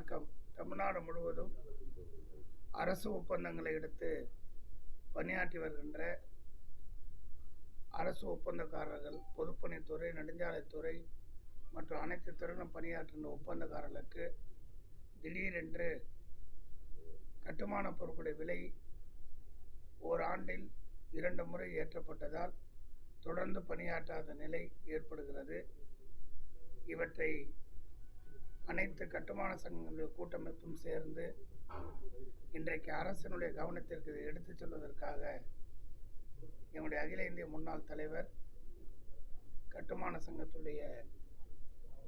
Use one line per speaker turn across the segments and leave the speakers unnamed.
வணக்கம். தமிழ்நாடு முழுவதும் அரசு ஒப்பந்தங்களை எடுத்து பணியாற்றி வருகின்ற அரசு ஒப்பந்தக்காரர்கள் பொதுப்பணித்துறை நெடுஞ்சாலைத்துறை மற்றும் அனைத்து துறையிலும் பணியாற்றுகின்ற ஒப்பந்தக்காரர்களுக்கு திடீரென்று கட்டுமான பொருட்களுடைய விலை ஓராண்டில் இரண்டு முறை ஏற்றப்பட்டதால் தொடர்ந்து பணியாற்றாத நிலை ஏற்படுகிறது. இவற்றை அனைத்து கட்டுமான சங்கங்களுடைய கூட்டமைப்பும் சேர்ந்து இன்றைக்கு அரசினுடைய கவனத்திற்கு எடுத்துச் செல்வதற்காக என்னுடைய அகில இந்திய முன்னாள் தலைவர் கட்டுமான சங்கத்துடைய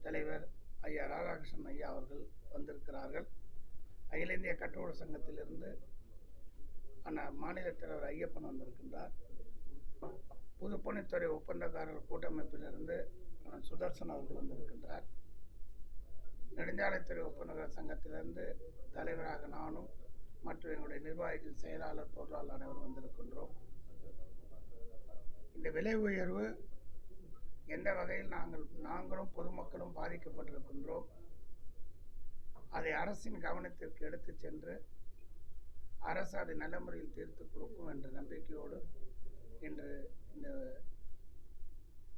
தலைவர் ஐயா ராதாகிருஷ்ணன் ஐயா அவர்கள் வந்திருக்கிறார்கள். அகில இந்திய கட்டுமான சங்கத்திலிருந்து அண்ணா மாநில தலைவர் ஐயப்பன் வந்திருக்கின்றார். புதுப்பணித்துறை ஒப்பந்தக்காரர் கூட்டமைப்பிலிருந்து அண்ணன் சுதர்சன் அவர்கள் வந்திருக்கின்றார். நெடுஞ்சாலைத்துறை ஒப்பந்தக்காரர் சங்கத்திலிருந்து தலைவராக நானும் மற்றும் எங்களுடைய நிர்வாகிகள் செயலாளர் பொருளாளர் அனைவரும் வந்திருக்கின்றோம். இந்த விலை உயர்வு எந்த வகையில் நாங்கள் நாங்களும் பொதுமக்களும் பாதிக்கப்பட்டிருக்கின்றோம் அதை அரசின் கவனத்திற்கு எடுத்துச் சென்று அரசு அதை நல்ல முறையில் தீர்த்து கொடுக்கும் என்ற நம்பிக்கையோடு இன்று இந்த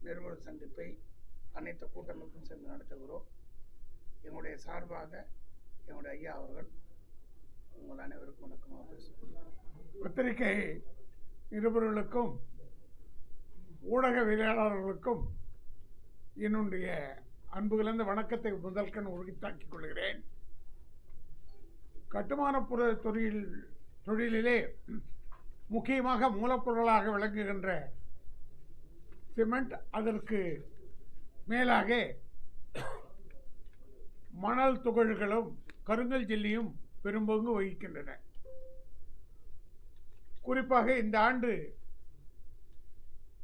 நிறுவன சந்திப்பை அனைத்து கூட்டமைப்பும் சேர்ந்து நடத்துகிறோம். என்னுடைய சார்பாக என்னுடைய ஐயா அவர்கள் உங்கள் அனைவருக்கும் வணக்கமாக பேசுகிறேன்
பத்திரிகை நிருபர்களுக்கும் ஊடகவியலாளர்களுக்கும் என்னுடைய அன்பு வணக்கத்தை முதல்கண் உறுதித்தாக்கிக் கொள்கிறேன். கட்டுமானப்புற தொழில் தொழிலிலே முக்கியமாக மூலப்பொருளாக விளங்குகின்ற சிமெண்ட் அதற்கு மேலாக மணல் துகள்களும் கருங்கல் ஜெல்லியும் பெரும்பங்கு வகிக்கின்றன. குறிப்பாக இந்த ஆண்டு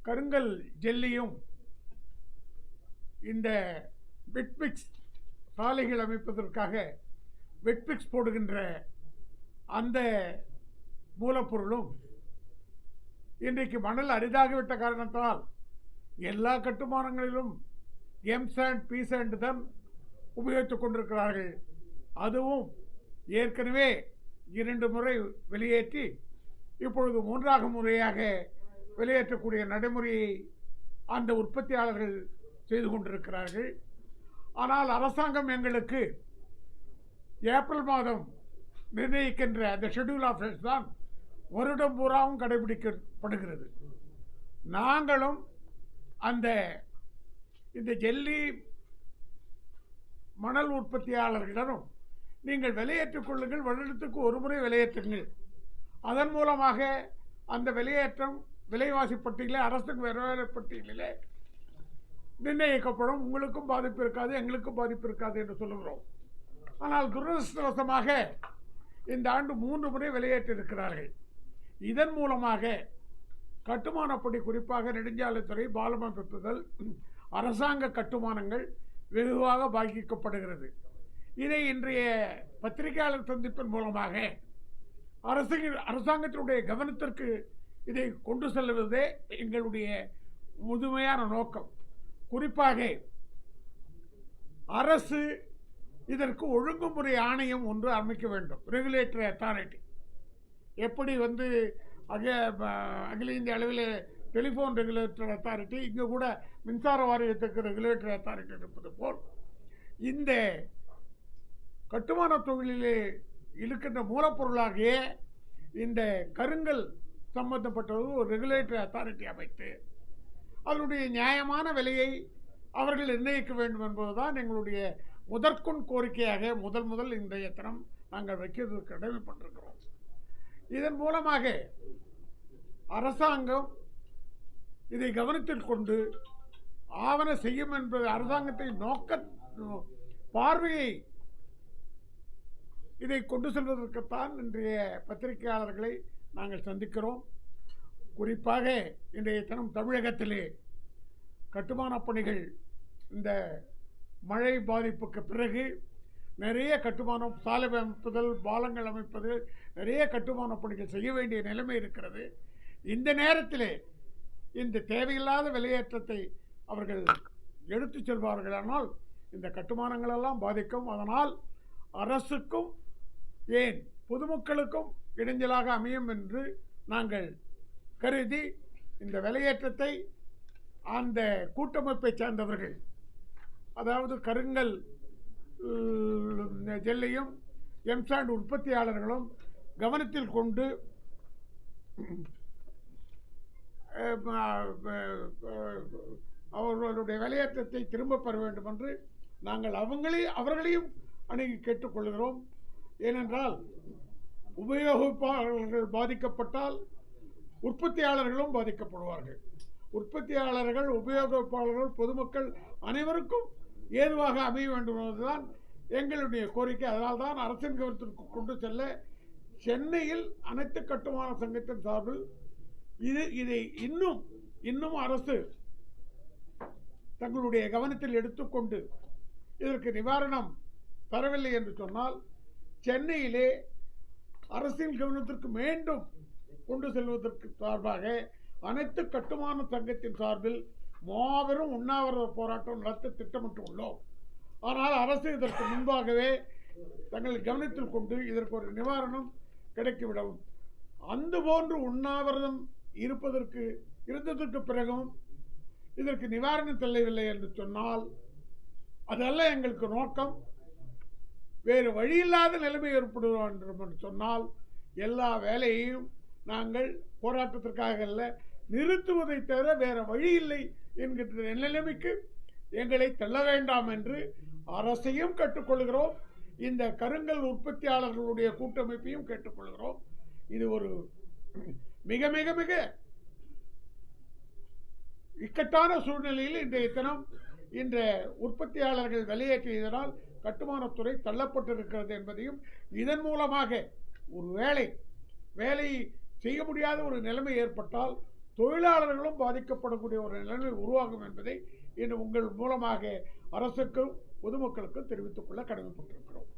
கருங்கல் ஜெல்லியும் இந்த வெட்பிக்ஸ் சாலைகள் அமைப்பதற்காக வெட்பிக்ஸ் போடுகின்ற அந்த மூலப்பொருளும் இன்றைக்கு மணல் அரிதாகிவிட்ட காரணத்தால் எல்லா கட்டுமானங்களிலும் எம் சாண்ட் பி சாண்ட் தான் உபயோகித்துக் கொண்டிருக்கிறார்கள். அதுவும் ஏற்கனவே இரண்டு முறை வெளியேற்றி இப்பொழுது மூன்றாக முறையாக வெளியேற்றக்கூடிய நடைமுறையை அந்த உற்பத்தியாளர்கள் செய்து கொண்டிருக்கிறார்கள். ஆனால் அரசாங்கம் எங்களுக்கு ஏப்ரல் மாதம் நிர்ணயிக்கின்ற அந்த ஷெட்யூல் ஆஃப் தான் வருடம் பூராவும் கடைபிடிக்கப்படுகிறது. நாங்களும் அந்த இந்த ஜெல்லி மணல் உற்பத்தியாளர்களிடம் நீங்கள் விலையேற்றுக் கொள்ளுங்கள் வருடத்துக்கு ஒரு முறை விலையேற்றுங்கள். அதன் மூலமாக அந்த விலையேற்றம் விலைவாசி பட்டியலில் அரசுக்கு விரைவான பட்டியலில் நிர்ணயிக்கப்படும். உங்களுக்கும் பாதிப்பு இருக்காது எங்களுக்கும் பாதிப்பு இருக்காது என்று சொல்லுகிறோம். ஆனால் துரதிருஷ்டவசமாக இந்த ஆண்டு மூன்று முறை விலையேற்றிருக்கிறார்கள் இதன் மூலமாக கட்டுமானப்படி குறிப்பாக நெடுஞ்சாலைத்துறை பாலமைப்புகள் அரசாங்க கட்டுமானங்கள் வெகுவாக பாதிக்கப்படுகிறது. இதை இன்றைய பத்திரிகையாளர் சந்திப்பின் மூலமாக அரசு அரசாங்கத்தினுடைய கவனத்திற்கு இதை கொண்டு செல்வதே எங்களுடைய முதுமையான நோக்கம். குறிப்பாக அரசு இதற்கு ஒழுங்குமுறை ஆணையம் ஒன்று அமைக்க வேண்டும். ரெகுலேட்டரி அத்தாரிட்டி எப்படி வந்து அக அகில இந்திய அளவில் டெலிஃபோன் ரெகுலேட்டரி அத்தாரிட்டி இங்கே கூட மின்சார வாரியத்துக்கு ரெகுலேட்டரி அத்தாரிட்டி இருப்பது போல் இந்த கட்டுமான தொழிலிலே இருக்கின்ற மூலப்பொருளாகிய இந்த கருங்கல் சம்பந்தப்பட்டது ஒரு ரெகுலேட்டரி அத்தாரிட்டி அமைத்து அதனுடைய நியாயமான விலையை அவர்கள் நிர்ணயிக்க வேண்டும் என்பதுதான் எங்களுடைய முதற்கொண் கோரிக்கையாக முதல் முதல் இன்றைய தினம் நாங்கள் வைக்கிறதுக்கு கடமைப்பட்டிருக்கிறோம். இதன் மூலமாக அரசாங்கம் இதை கவனத்தில் கொண்டு ஆவண செய்யும் என்பது அரசாங்கத்தின் நோக்க பார்வையை இதை கொண்டு செல்வதற்குத்தான் இன்றைய பத்திரிகையாளர்களை நாங்கள் சந்திக்கிறோம். குறிப்பாக இன்றைய தினம் தமிழகத்திலே கட்டுமானப் பணிகள் இந்த மழை பாதிப்புக்கு பிறகு நிறைய கட்டுமானம் சாலை அமைப்புதல் பாலங்கள் அமைப்பது நிறைய கட்டுமானப் பணிகள் செய்ய வேண்டிய நிலைமை இருக்கிறது. இந்த நேரத்திலே இந்த தேவையில்லாத விலையேற்றத்தை அவர்கள் எடுத்து செல்வார்களானால் இந்த கட்டுமானங்களெல்லாம் பாதிக்கும். அதனால் அரசுக்கும் ஏன் பொதுமக்களுக்கும் இடைஞ்சலாக அமையும் என்று நாங்கள் கருதி இந்த விலையேற்றத்தை அந்த கூட்டமைப்பைச் சேர்ந்தவர்கள் அதாவது கருங்கல் ஜெல்லையும் எம்சாண்ட் உற்பத்தியாளர்களும் கவனத்தில் கொண்டு அவர்களுடைய விலையேற்றத்தை திரும்ப பெற வேண்டும் என்று நாங்கள் அவங்களே அவர்களையும் அணுகி கேட்டுக்கொள்கிறோம். ஏனென்றால் உபயோகிப்பாளர்கள் பாதிக்கப்பட்டால் உற்பத்தியாளர்களும் பாதிக்கப்படுவார்கள். உற்பத்தியாளர்கள் உபயோகிப்பாளர்கள் பொதுமக்கள் அனைவருக்கும் ஏதுவாக அமைய வேண்டும் என்பதுதான் எங்களுடைய கோரிக்கை. அதனால்தான் அரசின் கவனத்திற்கு கொண்டு செல்ல சென்னையில் அனைத்து கட்டுமான சங்கத்தின் சார்பில் இது இதை இன்னும் இன்னும் அரசு தங்களுடைய கவனத்தில் எடுத்துக்கொண்டு இதற்கு நிவாரணம் தரவில்லை என்று சொன்னால் சென்னையிலே அரசின் கவனத்திற்கு மீண்டும் கொண்டு செல்வதற்கு சார்பாக அனைத்து கட்டுமான சங்கத்தின் சார்பில் மாபெரும் உண்ணாவிரத போராட்டம் நடத்த திட்டமிட்டு உள்ளோம் ஆனால் அரசு இதற்கு முன்பாகவே தங்கள் கவனத்தில் கொண்டு இதற்கு ஒரு நிவாரணம் கிடைக்கிவிடவும். அந்த போன்று உண்ணாவிரதம் இருப்பதற்கு இருந்ததற்கு பிறகும் இதற்கு நிவாரணம் தெரியவில்லை என்று சொன்னால் அதல்ல எங்களுக்கு நோக்கம் வேறு வழியில்லாத நிலைமை ஏற்படுவோம் என்று சொன்னால் எல்லா வேலையையும் நாங்கள் போராட்டத்திற்காக அல்ல நிறுத்துவதை தவிர வேறு வழி இல்லை என்கின்ற நிலைமைக்கு எங்களை தள்ள வேண்டாம் என்று அரசையும் கேட்டுக்கொள்கிறோம் இந்த கருங்கல் உற்பத்தியாளர்களுடைய கூட்டமைப்பையும் கேட்டுக்கொள்கிறோம். இது ஒரு மிக மிக மிக. இக்கட்டான சூழ்நிலையில் இன்றைய தினம் இந்த உற்பத்தியாளர்கள் வெளியேற்றியதனால் கட்டுமானத்துறை தள்ளப்பட்டிருக்கிறது என்பதையும் இதன் மூலமாக ஒரு வேலை வேலை செய்ய முடியாத ஒரு நிலைமை ஏற்பட்டால் தொழிலாளர்களும் பாதிக்கப்படக்கூடிய ஒரு நிலைமை உருவாகும் என்பதை இன்று உங்கள் மூலமாக அரசுக்கும் பொதுமக்களுக்கும் தெரிவித்துக் கொள்ள கடமைப்பட்டிருக்கிறோம்.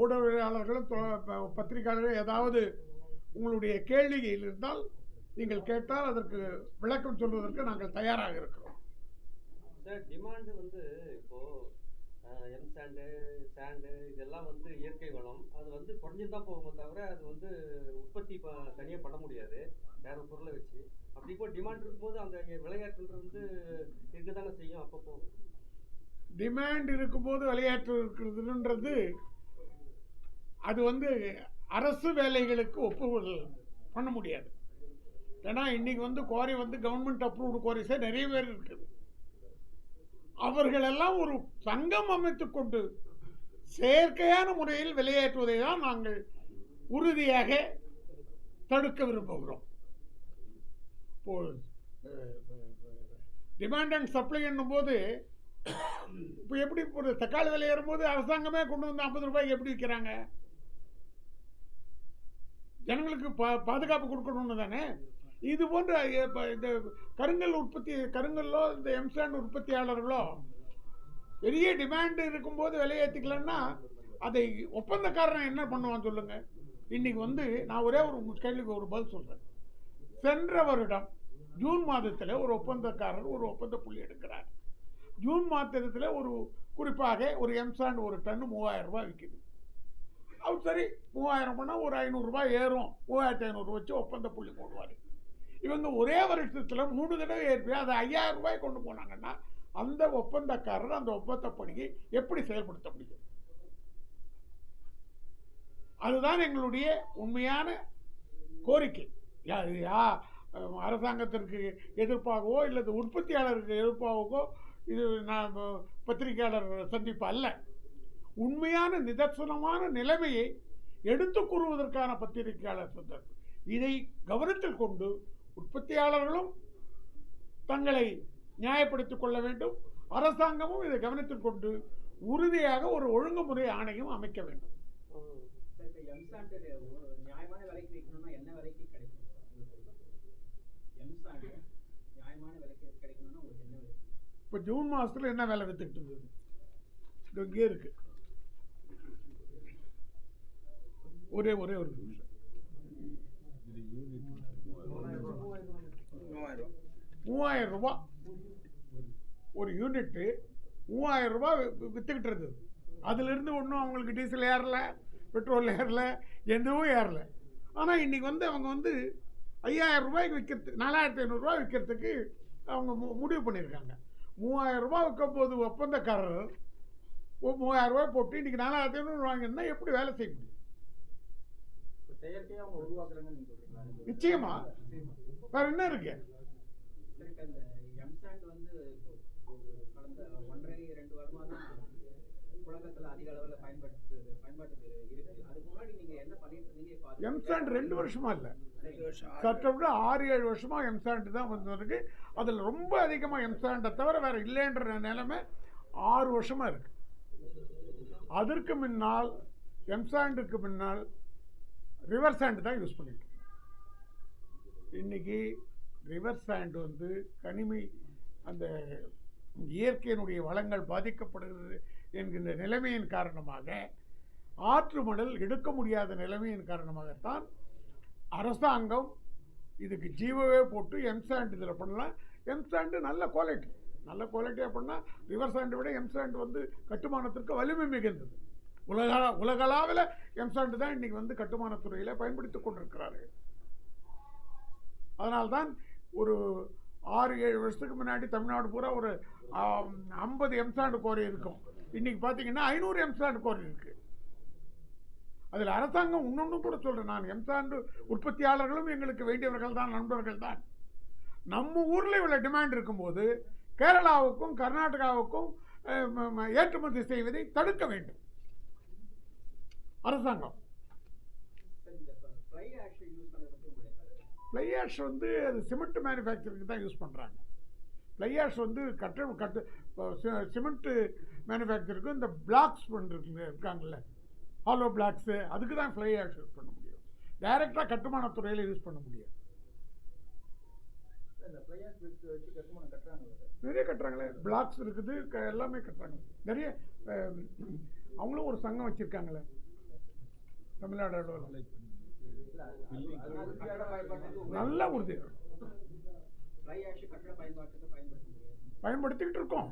ஊடகவியலாளர்களும் பத்திரிகையாளர்கள் ஏதாவது உங்களுடைய கேள்விகள் இருந்தால் நீங்கள் கேட்டால் அதற்கு விளக்கம் சொல்வதற்கு நாங்கள் தயாராக இருக்கிறோம்.
சார் டிமாண்டு வந்து இப்போ எம் சாண்டு சாண்டு இதெல்லாம் வந்து இயற்கை வளம். அது வந்து குறைஞ்சி தான் போகுமே தவிர அது வந்து உற்பத்தி இப்போ தனியாக பண்ண முடியாது. வேற பொருளை வச்சு. அப்படி இப்போ டிமாண்ட் இருக்கும்போது அந்த விளையாட்டுன்றது வந்து இருக்க தானே செய்யும்? அப்பப்போ.
டிமாண்ட் இருக்கும்போது விளையாட்டு இருக்கிறதுன்றது அது வந்து அரசு வேலைகளுக்கு ஒப்புதல் பண்ண முடியாது. ஏன்னா இன்றைக்கி வந்து கோரி வந்து கவர்மெண்ட் அப்ரூவ்டு கோரிஸே நிறைய பேர் இருக்குது. அவர்களெல்லாம் ஒரு சங்கம் அமைத்து கொண்டு செயற்கையான முறையில் வெளியேற்றுவதை தான் நாங்கள் உறுதியாக தடுக்க விரும்புகிறோம். இப்போ டிமாண்ட் அண்ட் சப்ளை என்னும்போது இப்போ எப்படி ஒரு தக்காளி விலை ஏறும்போது அரசாங்கமே கொண்டு வந்து ஐம்பது ரூபாய்க்கு எப்படி விற்கிறாங்க? ஜனங்களுக்கு பா பாதுகாப்பு கொடுக்கணும்னு தானே? இது போன்ற இந்த கருங்கல் உற்பத்தி கருங்கல்லோ இந்த எம்சாண்ட் உற்பத்தியாளர்களோ பெரிய டிமாண்டு இருக்கும்போது விலையேற்றிக்கலன்னா அதை ஒப்பந்தக்காரன் என்ன பண்ணுவான் சொல்லுங்கள் இன்னைக்கு வந்து நான் ஒரே ஒரு உங்கள் கேள்விக்கு ஒரு பதில் சொல்கிறேன் சென்ற வருடம் ஜூன் மாதத்தில் ஒரு ஒப்பந்தக்காரர் ஒரு ஒப்பந்த புள்ளி எடுக்கிறார். ஜூன் மாதத்தில் ஒரு குறிப்பாக ஒரு எம்சாண்ட் ஒரு டன்னு மூவாயிரம் ரூபாய் விற்கிது அவர் சரி மூவாயிரம் பண்ணால் ஒரு ஐநூறுரூபா ஏறும். மூவாயிரத்தி ஐநூறு வச்சு ஒப்பந்த புள்ளி போடுவார். இவங்க ஒரே வருஷத்தில் மூணு தடவை ஏற்பி அதை ஐயாயிரம் ரூபாய் கொண்டு போனாங்கன்னா அந்த ஒப்பந்தக்காரர் அந்த ஒப்பந்தப்படியை எப்படி செயல்படுத்த முடியும்? அதுதான் எங்களுடைய உண்மையான கோரிக்கை. யா அரசாங்கத்திற்கு எதிர்ப்பாகவோ இல்லது உற்பத்தியாளருக்கு எதிர்ப்பாகவோ இது நான் பத்திரிகையாளர் சந்திப்பு அல்ல. உண்மையான நிதர்சனமான நிலைமையை எடுத்து கூறுவதற்கான பத்திரிகையாளர் சந்திப்பு இதை கவனத்தில் கொண்டு உற்பத்தியாளர்களும் தங்களை நியாயப்படுத்திக் கொள்ள வேண்டும். அரசாங்கமும் இதை கவனத்தில் கொண்டு உறுதியாக ஒரு ஒழுங்குமுறை ஆணையம் அமைக்க வேண்டும்.
இப்போ
ஜூன் மாதத்தில் என்ன வேலை வித்துக்கிட்டு இருந்தது? இங்கே இருக்குது ஒரே ஒரே ஒரு நிமிஷம்.
மூவாயிரம்
மூவாயிரம் ஒரு யூனிட்டு மூவாயிரம் ரூபா விற்றுக்கிட்டு இருந்தது அதுலேருந்து ஒன்றும் அவங்களுக்கு டீசல் ஏறல பெட்ரோல் ஏறல எதுவும் ஏறல. ஆனால் இன்றைக்கி வந்து அவங்க வந்து ஐயாயிரம் ரூபாய்க்கு விற்கிறது நாலாயிரத்தி ஐநூறுரூவா விற்கிறதுக்கு அவங்க மு- முடிவு பண்ணியிருக்காங்க. மூவாயிரம் ரூபா விற்கும் போது ஒப்பந்தக்காரர் மூவாயிரம் ரூபாய் போட்டு இன்றைக்கி நாலாயிரத்தி ஐநூறு வாங்கினா எப்படி வேலை செய்ய முடியும்? நிச்சயமா. வேற என்ன இருக்கு?
எம்சாண்ட் ரெண்டு
வருஷமா இல்லை. சற்றை விட ஆறு ஏழு வருஷமா எம்சாண்ட் தான் வந்திருக்கு. அதில் ரொம்ப அதிகமாக எம்சாண்டை தவிர வேற இல்லைன்ற நிலைமை ஆறு வருஷமா இருக்கு. அதற்கு முன்னால் எம்சாண்டுக்கு முன்னால் ரிவர் ஹேண்டு தான் யூஸ் பண்ணிட்டு இன்றைக்கி இன்னைக்கு ரிவர் வந்து கனிமி அந்த இயற்கையினுடைய வளங்கள் பாதிக்கப்படுகிறது என்கின்ற நிலைமையின் காரணமாக ஆற்று மணல் எடுக்க முடியாத நிலைமையின் காரணமாகத்தான் அரசாங்கம் இதுக்கு ஜீவோவே போட்டு எம்சாண்ட் இதில் பண்ணலாம். எம்சாண்டு நல்ல குவாலிட்டி நல்ல குவாலிட்டியாக பண்ணால் ரிவர் சாண்டை விட எம்சாண்ட் வந்து கட்டுமானத்திற்கு வலிமை மிகுந்தது. உலக உலகளாவில் எம்சாண்டு தான் இன்னைக்கு வந்து கட்டுமானத்துறையில் பயன்படுத்தி கொண்டிருக்கிறார்கள் அதனால்தான் ஒரு ஆறு ஏழு வருஷத்துக்கு முன்னாடி தமிழ்நாடு பூரா ஒரு ஐம்பது எம்சாண்டு கோரி இருக்கும். இன்னைக்கு பார்த்தீங்கன்னா ஐநூறு எம்சாண்டு கோரி இருக்கு. அதில் அரசாங்கம் இன்னொன்றும் கூட சொல்கிறேன் நான் எம்சாண்டு உற்பத்தியாளர்களும் எங்களுக்கு வேண்டியவர்கள் தான் நண்பர்கள் தான். நம்ம ஊரில் இவ்வளோ டிமாண்ட் இருக்கும்போது கேரளாவுக்கும் கர்நாடகாவுக்கும் ஏற்றுமதி செய்வதை தடுக்க வேண்டும். அரசாங்கம்.
ஃப்ளை ஆஷ் யூஸ்
வந்து அது சிமெண்ட் மேனுஃபேக்சரிங்க்கு தான் யூஸ் பண்ணுறாங்க ஃப்ளை ஆஷ் வந்து கட்ட கட்டு சிமெண்ட்டு மேனுஃபேக்சருக்கு இந்த பிளாக்ஸ் பண்ணுறதுங்க இருக்காங்கல்ல. ஹாலோ பிளாக்ஸு அதுக்கு தான் ஃப்ளை ஆஷ் யூஸ் பண்ண முடியும். டைரெக்டாக கட்டுமானத்துறையில் யூஸ் பண்ண முடியும்.
கட்டுமானம் கட்டுறாங்க
நிறைய கட்டுறாங்களே. பிளாக்ஸ் இருக்குது க- எல்லாமே கட்டுறாங்க. நிறைய அவங்களும் ஒரு சங்கம் வச்சுருக்காங்களே. தமிழ்நாடு
பயன்பாட்டுக்கு
நல்ல உறுதி பயன்படுத்திக்கிட்டு இருக்கோம்.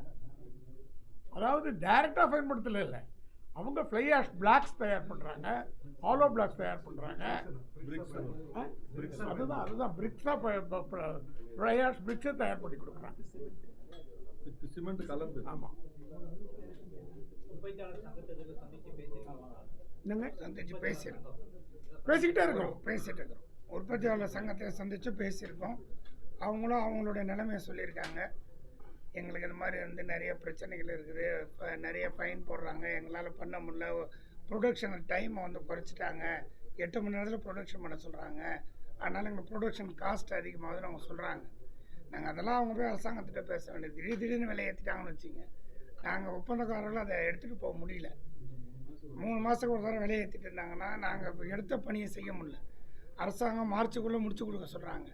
அதாவது டைரெக்டாக பயன்படுத்தல இல்லை அவங்க ஃப்ளை ஆஷ் பிளாக்ஸ் தயார் பண்ணுறாங்க ஹாலோ பிளாக்ஸ் தயார் பண்ணுறாங்க அதுதான் அதுதான். பிரிக்ஸாக ஃப்ளை ஆஷ் பிரிக்ஸை தயார் பண்ணி கொடுக்குறாங்க.
சிமெண்ட் கலந்து.
ஆமாம்
உற்பத்தியாளர் சங்கத்தை
என்னங்க?
சந்திச்சு பேசியிருக்கோம்.
பேசிக்கிட்டே இருக்கிறோம்
பேசிகிட்டு இருக்கிறோம். உற்பத்தியாளர் சங்கத்தை சந்தித்து பேசியிருக்கோம். அவங்களும் அவங்களுடைய நிலைமையை சொல்லியிருக்காங்க. எங்களுக்கு இந்த மாதிரி வந்து நிறைய பிரச்சனைகள் இருக்குது. இப்போ நிறைய ஃபைன் போடுறாங்க. எங்களால் பண்ண முடியல. ப்ரொடக்ஷன் டைமை வந்து குறைச்சிட்டாங்க. எட்டு மணி நேரத்தில் ப்ரொடக்ஷன் பண்ண சொல்கிறாங்க அதனால் எங்கள் ப்ரொடக்ஷன் காஸ்ட் அதிகமாகுதுன்னு அவங்க சொல்கிறாங்க நாங்கள் அதெல்லாம் அவங்க போய் அரசாங்கத்திட்ட பேச வேண்டியது. திடீர் திடீர்னு விலை ஏற்றிட்டாங்கன்னு வச்சுங்க நாங்கள் ஒப்பந்தக்காரர்கள் அதை எடுத்துகிட்டு போக முடியல. மூணு மாதத்துக்கு ஒரு தடவை விலையை ஏற்றிட்டு இருந்தாங்கன்னா நாங்கள் எடுத்த பணியை செய்ய முடியல. அரசாங்கம் மார்ச்சுக்குள்ளே முடிச்சு கொடுக்க சொல்கிறாங்க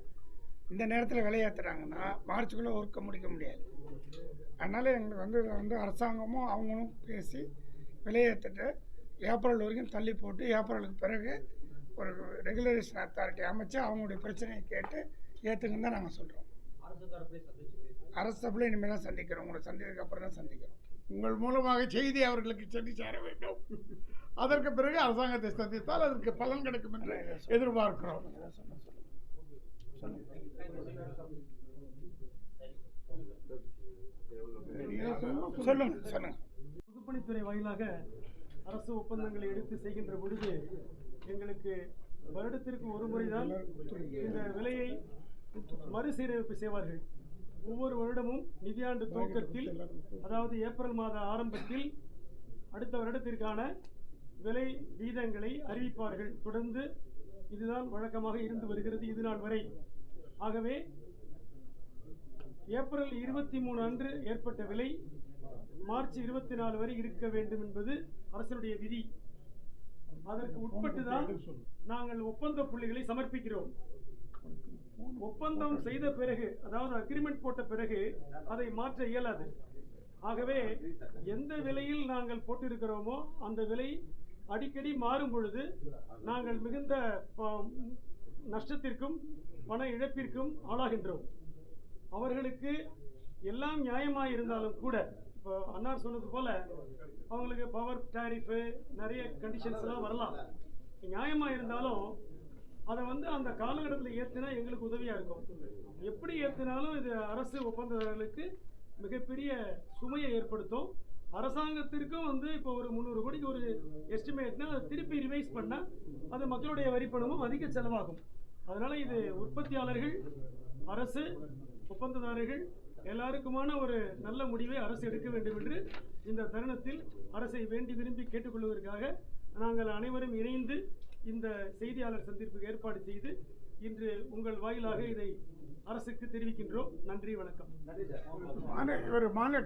இந்த நேரத்தில் விலை ஏற்றுறாங்கன்னா மார்ச்சுக்குள்ளே ஒர்க்கை முடிக்க முடியாது. அதனால் எங்களுக்கு வந்து இதை வந்து அரசாங்கமும் அவங்களும் பேசி விலையேற்றிட்டு ஏப்ரல் வரைக்கும் தள்ளி போட்டு ஏப்ரலுக்கு பிறகு ஒரு ரெகுலேஷன் அத்தாரிட்டி அமைச்சு அவங்களுடைய பிரச்சனையை கேட்டு ஏற்றுங்கன்னு தான் நாங்கள் சொல்கிறோம்
அரசு தரப்புல சந்திச்சு பேசி
அரசு தரப்புல இனிமேல் தான் சந்திக்கிறோம். உங்களை சந்திக்கிறதுக்கு அப்புறம் தான் சந்திக்கிறோம்.
உங்கள் மூலமாக செய்தி அவர்களுக்கு சென்று சேர வேண்டும். அதற்கு பிறகு அரசாங்கத்தை சந்தித்தால் அதற்கு பலன் கிடைக்கும் என்று எதிர்பார்க்கிறோம்.
சொல்லுங்கள் சொல்லுங்கள்
பொதுப்பணித்துறை வாயிலாக அரசு ஒப்பந்தங்களை எடுத்து செய்கின்ற பொழுது எங்களுக்கு வருடத்திற்கு ஒரு முறைதான் இந்த விலையை மறுசீரமைப்பு செய்வார்கள். ஒவ்வொரு வருடமும் நிதியாண்டு துவக்கத்தில் அதாவது ஏப்ரல் மாத ஆரம்பத்தில் அடுத்த வருடத்திற்கான விலை வீதங்களை அறிவிப்பார்கள். தொடர்ந்து இதுதான் வழக்கமாக இருந்து வருகிறது இது நாள் வரை. ஆகவே ஏப்ரல் இருபத்தி மூணு அன்று ஏற்பட்ட விலை மார்ச் இருபத்தி நாலு வரை இருக்க வேண்டும் என்பது அரசனுடைய விதி. அதற்கு உட்பட்டு தான் நாங்கள் ஒப்பந்த புள்ளிகளை சமர்ப்பிக்கிறோம். ஒப்பந்தம் செய்த பிறகு அதாவது அக்ரிமெண்ட் போட்ட பிறகு அதை மாற்ற இயலாது. ஆகவே எந்த விலையில் நாங்கள் போட்டிருக்கிறோமோ அந்த விலை அடிக்கடி மாறும் பொழுது நாங்கள் மிகுந்த ப- நஷ்டத்திற்கும் பண இழப்பிற்கும் ஆளாகின்றோம். அவர்களுக்கு எல்லாம் நியாயமாக இருந்தாலும் கூட இப்போ அன்னார் சொன்னது போல அவங்களுக்கு பவர் டேரிஃபு நிறைய கண்டிஷன்ஸ் எல்லாம் வரலாம். நியாயமாக இருந்தாலும் அதை வந்து அந்த காலகட்டத்தில் ஏற்றினா எங்களுக்கு உதவியாக இருக்கும். எப்படி ஏற்றினாலும் இது அரசு ஒப்பந்ததாரர்களுக்கு மிகப்பெரிய சுமையை ஏற்படுத்தும். அரசாங்கத்திற்கும் வந்து இப்போ ஒரு முந்நூறு கோடிக்கு ஒரு எஸ்டிமேட்னா அதை திருப்பி ரிவைஸ் பண்ணால் அது மக்களுடைய வரிப்பணமும் அதிக செலவாகும். அதனால் இது உற்பத்தியாளர்கள் அரசு ஒப்பந்ததாரர்கள் எல்லாருக்குமான ஒரு நல்ல முடிவை அரசு எடுக்க வேண்டும் என்று இந்த தருணத்தில் அரசை வேண்டி விரும்பி கேட்டுக்கொள்வதற்காக நாங்கள் அனைவரும் இணைந்து இந்த செய்தியாளர் சந்திப்புக்கு ஏற்பாடு செய்து இன்று உங்கள் வாயிலாக இதை அரசுக்கு தெரிவிக்கின்றோம். நன்றி வணக்கம்.
மாநில இவர் மாநில